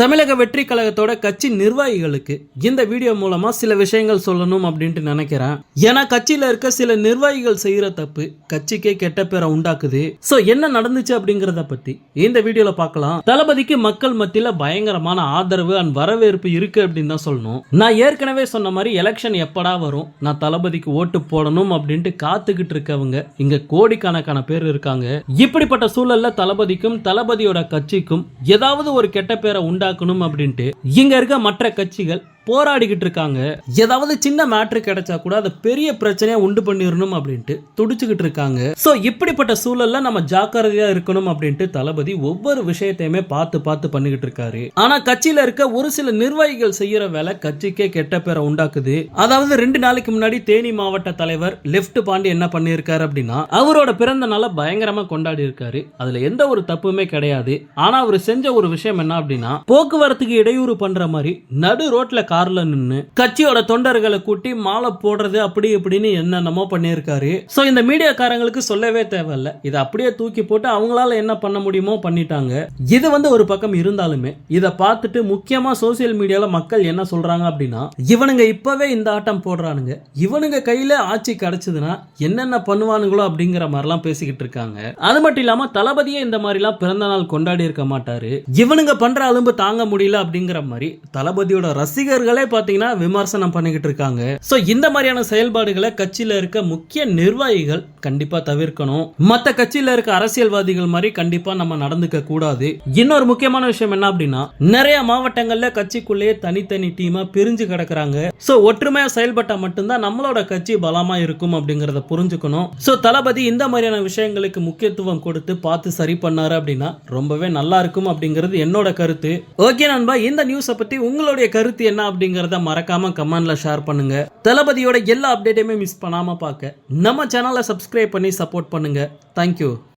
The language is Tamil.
தமிழக வெற்றி கழகத்தோட கட்சி நிர்வாகிகளுக்கு இந்த வீடியோ மூலமா சில விஷயங்கள் சொல்லணும் அப்படின்ட்டு நினைக்கிறேன். ஏன்னா கட்சியில இருக்க சில நிர்வாகிகள் செய்யற தப்பு கட்சிக்கே கெட்ட பேரை உண்டாக்குது. சோ என்ன நடந்துச்சு அப்படிங்கறத பத்தி இந்த வீடியோல பார்க்கலாம். தளபதிக்கு மக்கள் மத்தியில பயங்கரமான ஆதரவு அண்ட் வரவேற்பு இருக்கு அப்படின்னு தான் சொல்லணும். நான் ஏற்கனவே சொன்ன மாதிரி எலெக்ஷன் எப்படா வரும்? நான் தளபதிக்கு ஓட்டு போடணும் அப்படின்ட்டு காத்துக்கிட்டு இருக்கவங்க இங்க கோடிக்கணக்கான பேர் இருக்காங்க. இப்படிப்பட்ட சூழல்ல தளபதிக்கும் தளபதியோட கட்சிக்கும் ஏதாவது ஒரு கெட்ட பேரை உண்டாக்கணும் அப்படின்ட்டு இங்க இருக்க மற்ற கட்சிகள் போராடிக்கிட்டு இருக்காங்க. ஏதாவது சின்ன மேட்ரு கிடைச்சா கூட அதை பெரிய பிரச்சனையா உண்டு பண்ணிடணும் அப்படின்ட்டு துடிச்சுக்கிட்டு இருக்காங்க. ஸோ இப்படிப்பட்ட சூழல்ல நம்ம ஜாக்கிரதையா இருக்கணும் அப்படின்ட்டு தளபதி ஒவ்வொரு விஷயத்தையுமே பார்த்து பார்த்து பண்ணிக்கிட்டு இருக்காரு. ஆனா கட்சியில இருக்க ஒரு சில நிர்வாகிகள் செய்யற வேலை கட்சிக்கே கெட்ட பேரை உண்டாக்குது. அதாவது ரெண்டு நாளைக்கு முன்னாடி தேனி மாவட்ட தலைவர் லெப்ட் பாண்டி என்ன பண்ணியிருக்காரு அப்படின்னா அவரோட பிறந்த நாளை பயங்கரமா கொண்டாடி இருக்காரு. அதுல எந்த ஒரு தப்புமே கிடையாது. ஆனா அவர் செஞ்ச ஒரு விஷயம் என்ன அப்படின்னா போக்குவரத்துக்கு இடையூறு பண்ற மாதிரி நடு ரோட்ல கார்ல நின்று கட்சியோட தொண்டர்களை கூட்டி மாலை போடுறது அப்படி இப்படின்னு என்னென்னமோ பண்ணியிருக்காரு. ஸோ இந்த மீடியாக்காரங்களுக்கு சொல்லவே தேவையில்ல. இதை அப்படியே தூக்கி போட்டு அவங்களால என்ன பண்ண முடியுமோ பண்ணிட்டாங்க. இது வந்து ஒரு பக்கம் இருந்தாலுமே இதை பார்த்துட்டு முக்கியமா சோசியல் மீடியால மக்கள் என்ன சொல்றாங்க அப்படின்னா இவனுங்க இப்பவே இந்த ஆட்டம் போடுறானுங்க. இவனுங்க கையில ஆட்சி கிடைச்சதுன்னா என்னென்ன பண்ணுவானுங்களோ அப்படிங்கிற மாதிரிலாம் பேசிக்கிட்டு இருக்காங்க. அது மட்டும் இல்லாம தளபதியே இந்த மாதிரிலாம் பிறந்த நாள் கொண்டாடி இருக்க மாட்டாரு. இவனுங்க பண்ற அலும்பு தாங்க முடியல அப்படிங்கிற மாதிரி தளபதியோட ரசிகர்கள் பார்த்தீங்கன்னா விமர்சனம் பண்ணிக்கிட்டு இருக்காங்க. ஸோ இந்த மாதிரியான செயல்பாடுகளை கட்சியில இருக்க முக்கிய நிர்வாகிகள் கண்டிப்பா தவிர்க்கணும். மத்த கட்சியில இருக்க அரசியல்வாதிகள் மாதிரி கண்டிப்பாக நம்ம நடந்துக்க கூடாது. இன்னொரு முக்கியமான விஷயம் என்ன அப்படின்னா நிறைய மாவட்டங்கள்ல கட்சிக்குள்ளேயே தனித்தனி டீமாக பிரிஞ்சு கிடக்குறாங்க. ஸோ ஒற்றுமையா செயல்பட்டா மட்டும்தான் நம்மளோட கட்சி பலமா இருக்கும் அப்படிங்கறத புரிஞ்சுக்கணும். சோ தளபதி இந்த மாதிரியான விஷயங்களுக்கு முக்கியத்துவம் கொடுத்து பார்த்து சரி பண்ணாரு அப்படின்னா ரொம்பவே நல்லா இருக்கும் அப்படிங்கிறது என்னோட கருத்து. ஓகே நண்பா இந்த நியூஸை பத்தி உங்களுடைய கருத்து என்ன அப்படிங்கிறத மறக்காம கமெண்ட்ல ஷேர் பண்ணுங்க. தளபதியோட எல்லா அப்டேட்டையுமே மிஸ் பண்ணாம பார்க்க நம்ம சேனலை சப்ஸ்கிரைப் பண்ணி சப்போர்ட் பண்ணுங்க. தேங்க்யூ